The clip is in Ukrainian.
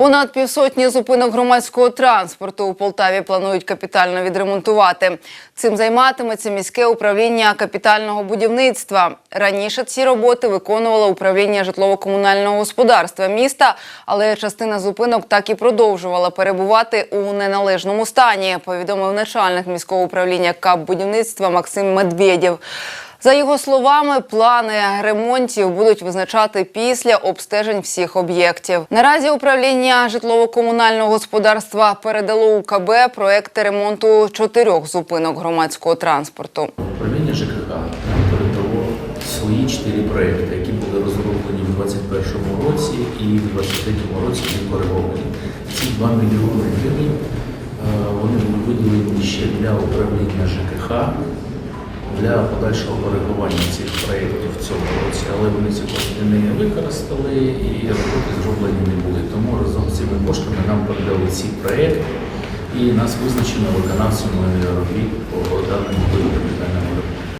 Понад півсотні зупинок громадського транспорту у Полтаві планують капітально відремонтувати. Цим займатиметься міське управління капітального будівництва. Раніше ці роботи виконувало управління житлово-комунального господарства міста, але частина зупинок так і продовжувала перебувати у неналежному стані. Повідомив начальник міського управління КАП будівництва Максим Медведєв. За його словами, плани ремонтів будуть визначати після обстежень всіх об'єктів. Наразі управління житлово-комунального господарства передало УКБ проекти ремонту чотирьох зупинок громадського транспорту. Управління ЖКХ передало свої чотири проекти, які були розроблені в 2021 році і в 2023 році кориговані. Ці 2 мільйони гривень е, вони були виділені ще для управління ЖКХ для подальшого коригування цих проєктів в цьому році, але вони ці кошти не використали і роботи зроблені не були. Тому разом з цими коштами нам передали ці проєкти і нас визначено виконавцями робіт по